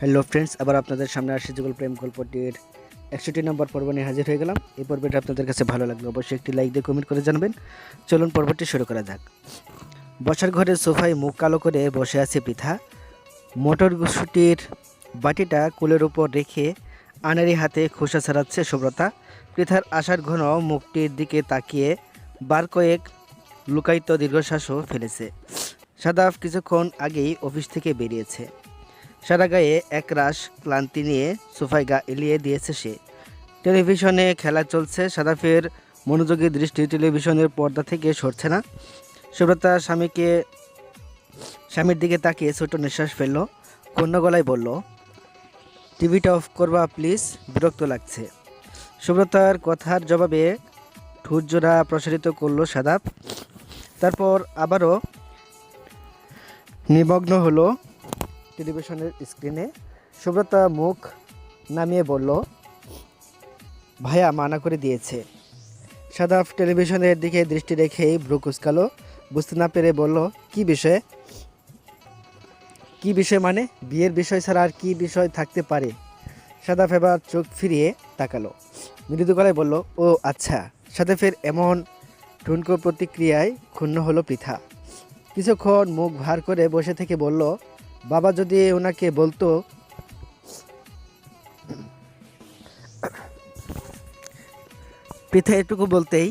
Hello friends আবার আপনাদের সামনে আসছে যুগল প্রেম গল্পটির একষট্টি নম্বর পর্ব নিয়ে হাজির হয়ে গেলাম। এই পর্বটা আপনাদের কাছে ভালো লাগল অবশ্যই একটি লাইক দিয়ে কমেন্ট করে জানাবেন। চলুন পর্বটি শুরু করা যাক। বসার ঘরে সোফায় মুখ কালো করে বসে আছে পিঠা। মোটর গুসুটির বাটিটা কুলের উপর রেখে আনারি হাতে খোসা ছাড়াচ্ছে সুব্রতা। পৃথার আশার ঘন মুখটির দিকে তাকিয়ে বার কয়েক লুকায়িত দীর্ঘশ্বাসও ফেলেছে। সাদাফ কিছুক্ষণ আগেই অফিস থেকে বেরিয়েছে। সারা গায়ে একরাশ ক্লান্তি নিয়ে সোফায় গা এলিয়ে দিয়েছে সে। টেলিভিশনে খেলা চলছে, সাদাফের মনোযোগী দৃষ্টি টেলিভিশনের পর্দা থেকে সরছে না। সুব্রতা স্বামীকে, স্বামীর দিকে তাকিয়ে ছোট নিঃশ্বাস ফেলল কন্য গলায় বলল, টিভিটা অফ করবা প্লিজ, বিরক্ত লাগছে। সুব্রতার কথার জবাবে ঠুটজোড়া প্রসারিত করল সাদাপ তারপর আবারও নিমগ্ন হলো টেলিভিশনের স্ক্রিনে সুব্রতা মুখ নামিয়ে বলল, ভাইয়া মানা করে দিয়েছে। সাদাফ টেলিভিশনের দিকে দৃষ্টি রেখেই ভ্রু কুচকালো, বুঝতে না পেরে বলল, কি বিষয়ে? কি বিষয় মানে? বিয়ের বিষয় ছাড়া আর কি বিষয় থাকতে পারে? সাদাফ এবার চোখ ফিরিয়ে তাকালো, মৃদু গলায় বলল, ও আচ্ছা। সাদাফের এমন ঠুনকো প্রতিক্রিয়ায় ক্ষুণ্ণ হলো পৃথা। কিছুক্ষণ মুখ ভার করে বসে থেকে বলল বাবা যদি ওনাকে বলতো পৃথা এটুকু বলতেই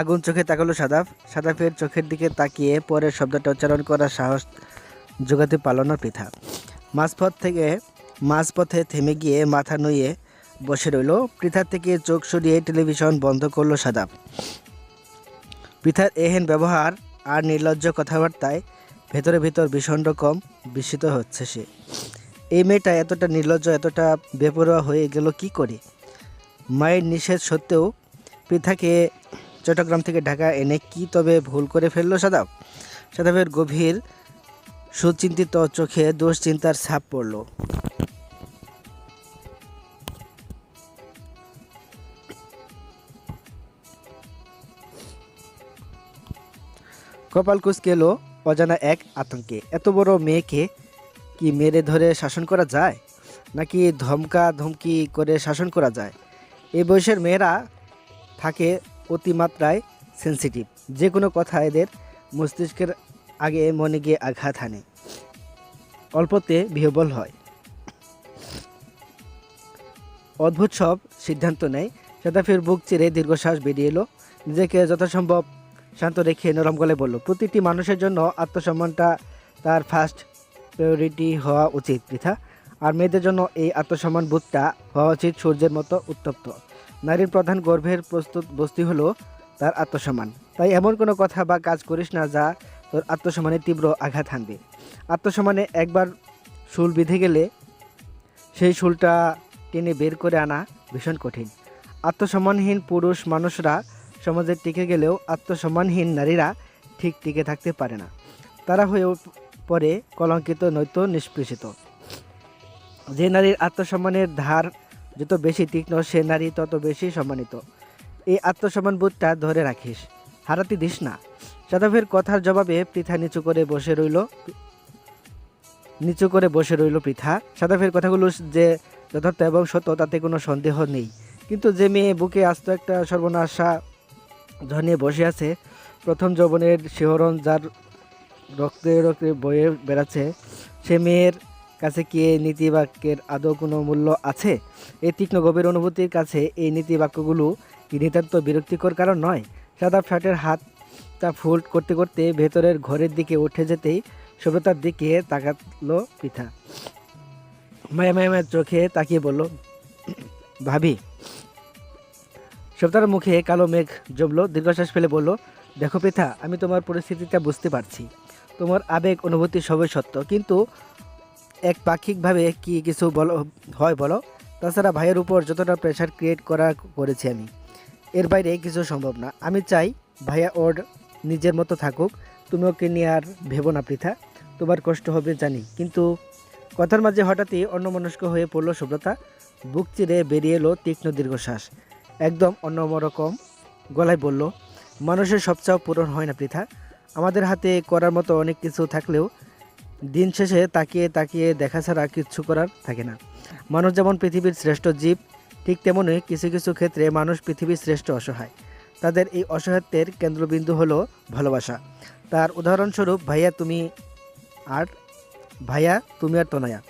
আগুন চোখে তাকালো সাদাফ। সাদাফের চোখের দিকে তাকিয়ে পরে শব্দটা উচ্চারণ করার সাহস জোগাতে পারল না পৃথা মাঝপথ থেকে মাঝপথে থেমে গিয়ে মাথা নুয়ে বসে রইল। পৃথার থেকে চোখ সরিয়ে টেলিভিশন বন্ধ করল সাদাফ। পৃথার এহেন ব্যবহার আর নির্লজ্জ কথাবার্তায় ভেতরে ভেতর ভীষণ রকম বিস্মিত হচ্ছে সে। এই মেয়েটা এতটা নির্লজ্জ, এতটা বেপরোয়া হয়ে গেল কি করে? মায়ের নিষেধ সত্ত্বেও পৃথাকে চট্টগ্রাম থেকে ঢাকা এনে কি তবে ভুল করে ফেলল সাদাব? সাদাবের গভীর সুচিন্তিত চোখে দুশ্চিন্তার ছাপ পড়ল। কপাল কুচকে এলো অজানা এক আতঙ্কে। এত বড় মেয়েকে কি মেরে ধরে শাসন করা যায়? নাকি ধমকা ধমকি করে শাসন করা যায়? এই বয়সের মেয়েরা থাকে অতিমাত্রায় সেন্সিটিভ যে কোনো কথা এদের মস্তিষ্কের আগে মনে গিয়ে আঘাত হানে। অল্পতে বিহবল হয়। অদ্ভুত সব সিদ্ধান্ত নেয়। সাদাফির বুক চিরে দীর্ঘশ্বাস বেরিয়ে এলো। নিজেকে যথাসম্ভব শান্ত রেখে নরম গলায় বলল, প্রতিটি মানুষের জন্য আত্মসম্মানটা তার ফার্স্ট প্রায়োরিটি হওয়া উচিত, পৃথা। আর মেয়েদের জন্য এই আত্মসম্মান বোধটা হওয়া উচিত সূর্যের মতো উত্তপ্ত। নারীর প্রধান গর্ভের প্রস্তুত বস্তি হলো তার আত্মসম্মান। তাই এমন কোনো কথা বা কাজ করিস না যা তোর আত্মসম্মানে তীব্র আঘাত হানবে। আত্মসম্মানে একবার শুল বিঁধে গেলে সেই শুলটা টেনে বের করে আনা ভীষণ কঠিন। আত্মসম্মানহীন পুরুষ মানুষরা সমাজে টিকে গেলেও আত্মসম্মানহীন নারীরা ঠিক টিকে থাকতে পারে না। তারা হয়ে পরে কলঙ্কিত নয়তো নিষ্পৃষিত। যে নারীর আত্মসম্মানের ধার যত বেশি তীক্ষ্ণ, সে নারী তত বেশি সম্মানিত। এই আত্মসম্মান বোধটা ধরে রাখিস। হারাতে দিস না। সাদাফের কথার জবাবে পৃথা নিচু করে বসে রইল নিচু করে বসে রইল পৃথা। সাদাফের কথাগুলো যে যথার্থ এবং সত্য, তাতে কোনো সন্দেহ নেই। কিন্তু যে মেয়ে বুকে আস্ত একটা সর্বনাশা ধনিয়ে বসে আছে। প্রথম যৌবনের শিহরণ যার রক্তে রক্তে বয়ে বেড়াচ্ছে। সে মেয়ের কাছে কি এই নীতিবাক্যের আদৌ কোনো মূল্য আছে? এই তীক্ষ্ণ গভীর অনুভূতির কাছে এই নীতিবাক্যগুলো কি নিতান্ত বিরক্তিকর কারণ নয়? সাদা ফ্ল্যাটের হাতটা ফুল করতে করতে ভেতরের ঘরের দিকে উঠে যেতেই সভ্যতার দিকে তাকালো পিঠা মায়া মায়া চোখে তাকিয়ে বলল, ভাবি সুব্রতার মুখে কালো মেঘ জমলো, দীর্ঘশ্বাস ফেলে বলল, দেখো পিঠা আমি তোমার পরিস্থিতিটা বুঝতে পারছি। তোমার আবেগ, অনুভূতি সবই সত্য, কিন্তু এক পাক্ষিকভাবে কি কিছু বলো, হয় বলো? তাছাড়া ভাইয়ের উপর যতটা প্রেশার ক্রিয়েট করা করেছি আমি, এর বাইরে কিছু সম্ভব না। আমি চাই ভাইয়া ওর নিজের মতো থাকুক, তুমি ওকে নিয়ে আর ভেবো না পৃথা, তোমার কষ্ট হবে জানি। কিন্তু কথার মাঝে হঠাৎই অন্যমনস্ক হয়ে পড়ল সুব্রতা, বুক চিরে বেরিয়ে এলো তীক্ষ্ণ দীর্ঘশ্বাস। একদম অন্যরকম গলায় বলল, মানুষের সবচাও পূরণ হয় না পৃথা। আমাদের হাতে করার মতো অনেক কিছু থাকলেও দিন শেষে তাকিয়ে তাকিয়ে দেখা ছাড়া কিচ্ছু করার থাকে না। মানুষ যেমন পৃথিবীর শ্রেষ্ঠ জীব, ঠিক তেমনই কিছু কিছু ক্ষেত্রে মানুষ পৃথিবীর শ্রেষ্ঠ অসহায়। তাদের এই অসহায়ত্বের কেন্দ্রবিন্দু হলো ভালোবাসা। তার উদাহরণস্বরূপ, ভাইয়া তুমি আর, ভাইয়া তুমি আর তনয়া।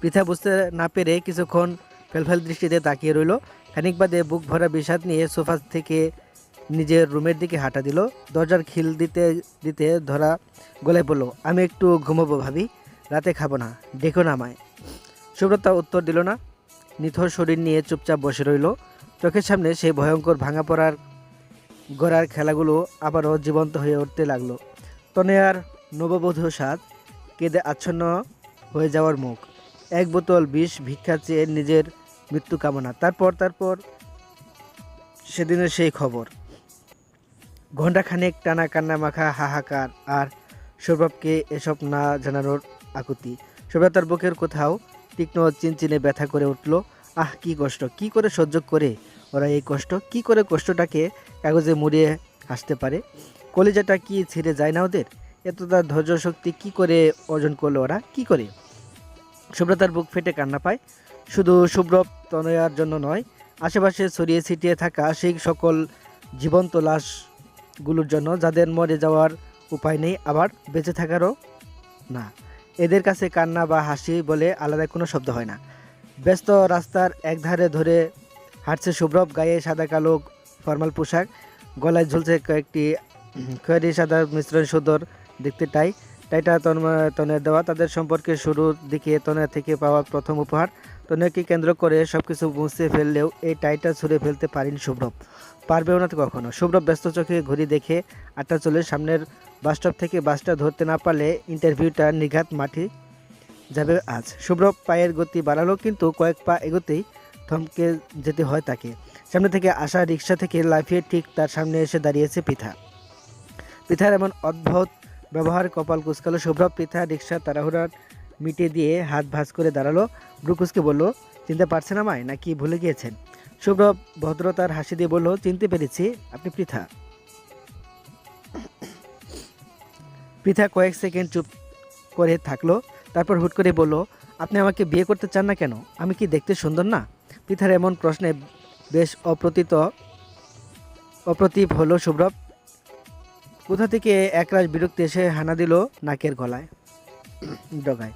পৃথা বুঝতে না পেরে কিছুক্ষণ ফেলফেল দৃষ্টিতে তাকিয়ে রইল। খানিক বাদে বুক ভরা বিষাদ নিয়ে সোফা থেকে নিজের রুমের দিকে হাঁটা দিল। দরজার খিল দিতে দিতে ধরা গলায় বলল, আমি একটু ঘুমাবো ভাবি, রাতে খাব না, ডেকো না আমায়। সুব্রতা উত্তর দিল না। নিথর শরীর নিয়ে চুপচাপ বসে রইল। চোখের সামনে সেই ভয়ঙ্কর ভাঙা পড়ার, গড়ার খেলাগুলো আবারও জীবন্ত হয়ে উঠতে লাগল। তনয়ার নববধূ সাজ কেঁদে আচ্ছন্ন হয়ে যাওয়ার মুখ। এক বোতল বিষ ভিক্ষা চেয়ে নিজের মৃত্যু কামনা। তারপর তারপর সেদিনের সেই খবর। ঘণ্টাখানেক টানা কান্না মাখা হাহাকার আর সৌরভকে এসব না জানানোর আকুতি। সৌরভ তার বুকের কোথাও তীক্ষ্ণ চিনচিনে ব্যথা করে উঠল। আহ, কি কষ্ট! কি করে সহ্য করে ওরা এই কষ্ট? কি করে কষ্টটাকে কাগজে মুড়িয়ে হাসতে পারে? কলিজাটা কি ছিঁড়ে যায় না ওদের? এতটা ধৈর্য শক্তি কি করে অর্জন করল ওরা? কি করে? সুব্রতার বুক ফেটে কান্না পায়। শুধু সুব্রত তনয়ার জন্য নয়, আশেপাশে ছড়িয়ে ছিটিয়ে থাকা সেই সকল জীবন্ত লাশগুলোর জন্য যাদের মরে যাওয়ার উপায় নেই, আবার বেঁচে থাকারও না। এদের কাছে কান্না বা হাসি বলে আলাদা কোনো শব্দ হয় না। ব্যস্ত রাস্তার একধারে ধরে হাঁটছে শুভ্রব গায়ে সাদা কালো ফর্মাল পোশাক, গলায় ঝুলছে কয়েকটি খয়েরি সাদা মিশ্রণ সুদর দেখতে টাই। টাইটা তন্ময় তনের দেওয়া। তাদের সম্পর্কে শুরুর দিকে তনের থেকে পাওয়া প্রথম উপহার তনয়কে কেন্দ্র করে সব কিছু মুছে ফেললেও এই টাইটা ছুঁড়ে ফেলতে পারেনি শুভ্রব পারবেও না কখনো। শুভ্রব ব্যস্ত চোখে ঘড়ি দেখে আটটা চলে সামনের বাসস্টপ থেকে বাসটা ধরতে না পারলে ইন্টারভিউটা নিঘাত মাটি যাবে আজ। শুভ্রব পায়ের গতি বাড়ালো কিন্তু কয়েক পা এগোতেই থমকে যেতে হয় তাকে। সামনে থেকে আসা রিক্সা থেকে লাফিয়ে ঠিক তার সামনে এসে দাঁড়িয়েছে পৃথা। পৃথার এমন অদ্ভুত ব্যবহার কপাল কুচকালো শুভ্রব পৃথা রিক্সা তাড়াহুড়া মিটিয়ে দিয়ে হাত ভাঁজ করে দাঁড়াল। ব্রুকুসকে বলল, চিনতে পারছেন আমায়? নাকি ভুলে গিয়েছেন? শুভ্রব ভদ্রতার হাসি দিয়ে বলল, চিনতে পেরেছি, আপনি পৃথা। পৃথা কয়েক সেকেন্ড চুপ করে থাকল, তারপর হুট করে বলল, আপনি আমাকে বিয়ে করতে চান না কেন? আমি কি দেখতে সুন্দর না? পৃথার এমন প্রশ্নে বেশ অপ্রতিত অপ্রতিভ হলো শুভ্রব কোথা থেকে একরাশ বিরক্তি এসে হানা দিল নাকের গলায়, ডগায়।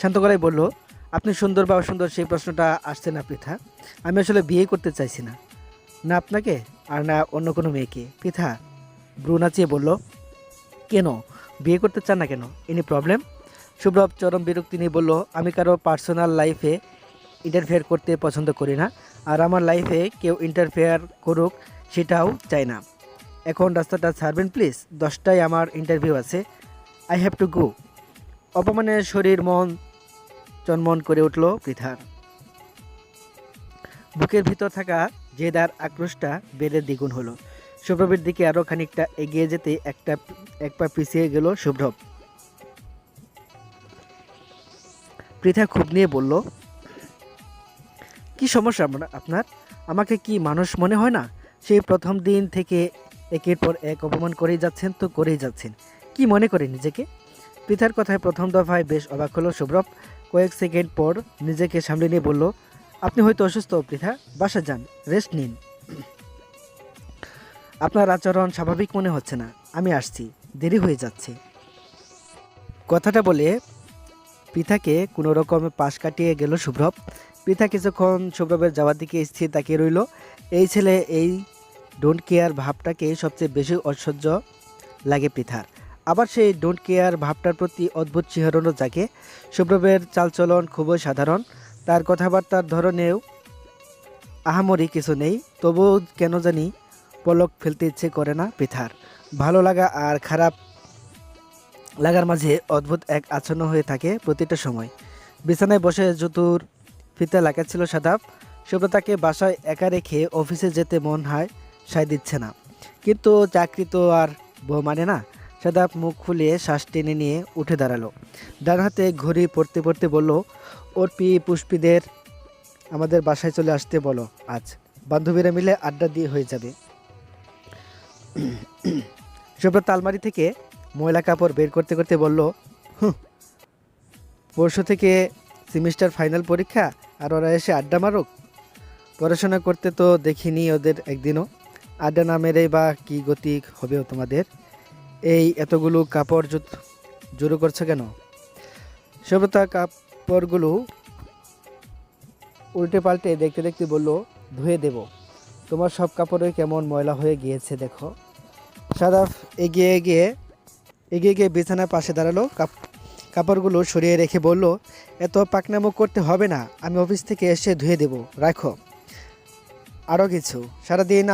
শান্ত গলায় বলল, আপনি সুন্দর বা অসুন্দর সেই প্রশ্নটা আসছে না পৃথা। আমি আসলে বিয়ে করতে চাইছি না। না আপনাকে আর না অন্য কোনো মেয়েকে। পৃথা ব্রু নাচিয়ে বলল, কেন? বিয়ে করতে চান না কেন? এনি প্রবলেম শুভ্রব চরম বিরক্তি নিয়ে বলল, আমি কারও পার্সোনাল লাইফে ইন্টারফেয়ার করতে পছন্দ করি না। আর আমার লাইফে কেউ ইন্টারফেয়ার করুক সেটাও চাই না। এখন রাস্তাটা ছাড়বেন প্লিজ দশটায় আমার ইন্টারভিউ আছে। আই হ্যাভ টু গো অপমানের শরীর, মন চনমন করে উঠল পৃথার। বুকের ভিতর থাকা জেদার আক্রোশটা বেড়ে দ্বিগুণ হলো। শুভ্রবের দিকে আরও খানিকটা এগিয়ে যেতে একটা এক পা পিছিয়ে গেল শুভ্রব পৃথা খুব নিয়ে বলল, কি সমস্যা আপনার- আমাকে কি মানুষ মনে হয় না? সেই প্রথম দিন থেকে একের পর এক অপমান করেই যাচ্ছেন তো করেই যাচ্ছেন। কি মনে করে নিজেকে? পৃথার কথায় প্রথম দফায় বেশ অবাক হলো শুভ্রব কয়েক সেকেন্ড পর নিজেকে সামলে নিয়ে বলল, আপনি হয়তো অসুস্থ, পৃথা। বাসা যান, রেস্ট নিন। আপনার আচরণ স্বাভাবিক মনে হচ্ছে না। আমি আসছি, দেরি হয়ে যাচ্ছে। কথাটা বলে পৃথাকে কোনো রকমে পাশ কাটিয়ে গেল শুভ্রব পৃথা কিছুক্ষণ শুভ্রবের যাওয়ার দিকে স্থির তাকিয়ে রইল। এই ছেলে এই ডোন্ট কেয়ার ভাবটাকে সবচেয়ে বেশি অসহ্য লাগে পৃথার। আবার সেই ডোন্ট কেয়ার ভাবটার প্রতি অদ্ভুত শিহরণও জাগে। শুভ্রবের চালচলন খুবই সাধারণ। তার কথাবার্তার ধরনেও আহামরি কিছু নেই, তবুও কেন জানি পলক ফেলতে ইচ্ছে করে না পৃথার ভালো লাগা আর খারাপ লাগার মাঝে অদ্ভুত এক আচ্ছন্ন হয়ে থাকে প্রতিটা সময়। বিছানায় বসে জুতুর ফিতে লাগাচ্ছিল সাদাব সুব্রতাকে বাসায় একা রেখে অফিসে যেতে মন হয়, সায় দিচ্ছে না। কিন্তু চাকরি তো আর বউ মানে না। সাদাব মুখ খুলিয়ে শ্বাস টেনে নিয়ে উঠে দাঁড়াল। ডান হাতে ঘড়ি পড়তে পড়তে বলল ওর পি পুষ্পিদের আমাদের বাসায় চলে আসতে বলো, আজ বান্ধবীরা মিলে আড্ডা দিয়ে হয়ে যাবে। সুব্রত আলমারি থেকে ময়লা কাপড় বের করতে করতে বলল পরশু থেকে সেমিস্টার ফাইনাল পরীক্ষা আর ওরা এসে আড্ডা মারুক। পড়াশোনা করতে তো দেখিনি ওদের একদিনও। আড্ডা না মেরেই বা কী গতি হবে তোমাদের? এই এতগুলো কাপড় জু- জড়ো করছ কেন? সভ্যতা কাপড়গুলো উল্টে পাল্টে দেখতে দেখতে বলল, ধুয়ে দেব। তোমার সব কাপড়ই কেমন ময়লা হয়ে গিয়েছে, দেখো। সাদাফ এগিয়ে এগিয়ে এগিয়ে গিয়ে বিছানার পাশে দাঁড়াল। কাপ- কাপড়গুলো সরিয়ে রেখে বলল, এত পাকনামো করতে হবে না। আমি অফিস থেকে এসে ধুয়ে দেব। রাখো। আরও কিছু? সারাদিন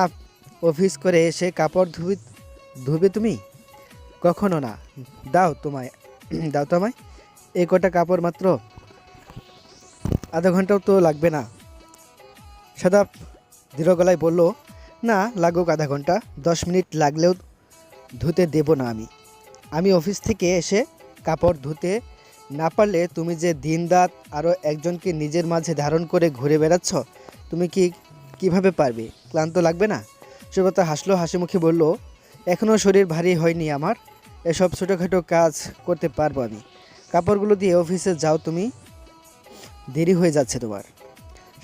অফিস করে এসে কাপড় ধুবি ধুবে তুমি? কখনো না। দাও তোমায়, দাও তো আমায়। এই কটা কাপড় মাত্র। আধা ঘন্টাও তো লাগবে না। সাদা দৃঢ় গলায় বলল, না, লাগুক আধা ঘণ্টা। দশ মিনিট লাগলেও ধুতে দেব না আমি। আমি অফিস থেকে এসে কাপড় ধুতে না পারলে তুমি যে দিন রাত আরও একজনকে নিজের মাঝে ধারণ করে ঘুরে বেড়াচ্ছ, তুমি কি কীভাবে পারবে? ক্লান্ত লাগবে না? সুব্রতা হাসলো হাসি মুখে বলল এখনও শরীর ভারী হয়নি আমার। এসব ছোটোখাটো কাজ করতে পারব আমি। কাপড়গুলো দিয়ে অফিসে যাও তুমি। দেরি হয়ে যাচ্ছে তোমার।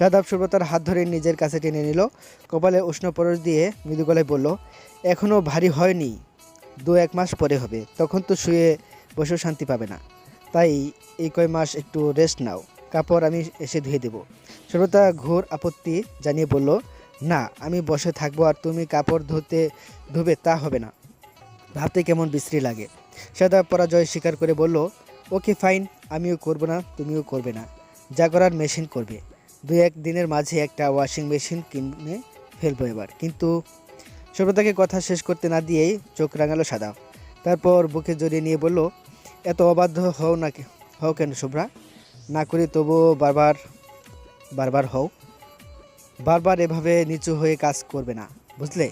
রাধাব সুব্রতার হাত ধরে নিজের কাছে টেনে নিল। কপালে উষ্ণ পরশ দিয়ে মৃদু গলায় বলল এখনও ভারী হয়নি। দু এক মাস পরে হবে। তখন তো শুয়ে বসেও শান্তি পাবে না। তাই এই কয় মাস একটু রেস্ট নাও। কাপড় আমি এসে ধুয়ে দেব। সুব্রতা ঘোর আপত্তি জানিয়ে বলল, না, আমি বসে থাকব আর তুমি কাপড় ধুতে, ধুবে তা হবে না। ভাবতে কেমন বিশ্রী লাগে। সাদা পরাজয় স্বীকার করে বলল, ওকে ফাইন, আমিও করব না, তুমিও করবে না। যা করার মেশিন করবে। দু এক দিনের মাঝে একটা ওয়াশিং মেশিন কিনে ফেলব এবার। কিন্তু সুব্রতাকে কথা শেষ করতে না দিয়েই চোখ রাঙালো সাদা। তারপর বুকে জড়িয়ে নিয়ে বলল, এত অবাধ্য হও না হও কেন শুভ্রা? না করি তবুও বারবার বারবার হও। বারবার এভাবে নিচু হয়ে কাজ করবে না, বুঝলে?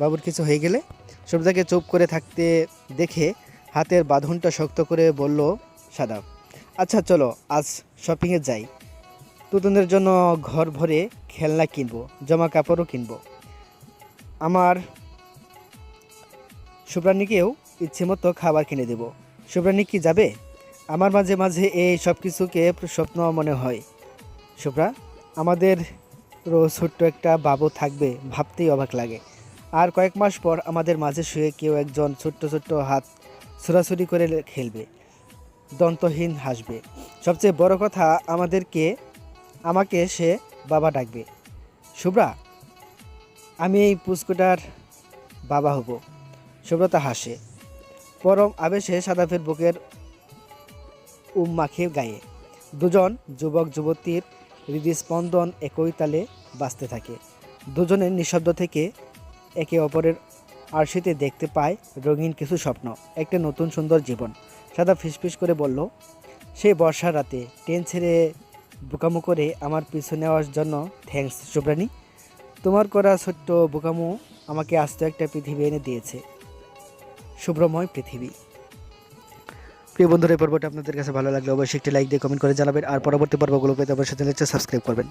বাবুর কিছু হয়ে গেলে সুব্রতাকে চুপ করে থাকতে দেখে হাতের বাঁধনটা শক্ত করে বলল, সাদা আচ্ছা চলো, আজ শপিংয়ে যাই। তুতুনের জন্য ঘর ভরে খেলনা কিনবো জামা কাপড়ও কিনবো। আমার শুভ্রানীকেও ইচ্ছে মতো খাবার কিনে দেব। শুভ্রানী কি যাবে? আমার মাঝে মাঝে এই সব কিছুকে স্বপ্ন মনে হয়। শুভ্রা আমাদের ছোট্ট একটা বাবু থাকবে, ভাবতেই অবাক লাগে। আর কয়েক মাস পর আমাদের মাঝে শুয়ে কেউ একজন ছোট্ট ছোট্ট হাত ছোড়াছুরি করে খেলবে, দন্তহীন হাসবে। সবচেয়ে বড় কথা আমাদেরকে, আমাকে সে বাবা ডাকবে। শুভ্রা আমি এই পুস্কুটার বাবা হব। শুভ্রতা হাসে, পরম আবেশে সাদাফের বুকের উম মাখে গায়ে। দুজন যুবক, যুবতীর হৃদস্পন্দন একই তালে বাঁচতে থাকে। দুজনের নিঃশব্দ থেকে একে অপরের আরশিতে দেখতে পায় রঙিন কিছু স্বপ্ন, একটা নতুন সুন্দর জীবন। সাদা ফিসফিস করে বলল সেই বর্ষা রাতে ট্রেন ছেড়ে বোকামো করে আমার পিছু নেওয়ার জন্য থ্যাঙ্কস শুভ্রানী তোমার করা ছোট্ট বোকামো আমাকে আস্ত একটা পৃথিবী এনে দিয়েছে। শুভ্রময় পৃথিবী। প্রিয় বন্ধুরা, এই পর্বটা আপনাদের কাছে ভালো লাগলে অবশ্যই একটি লাইক দিয়ে কমেন্ট করে জানাবেন, আর পরবর্তী পর্বগুলো পেতে অবশ্যই সাবস্ক্রাইব করবেন।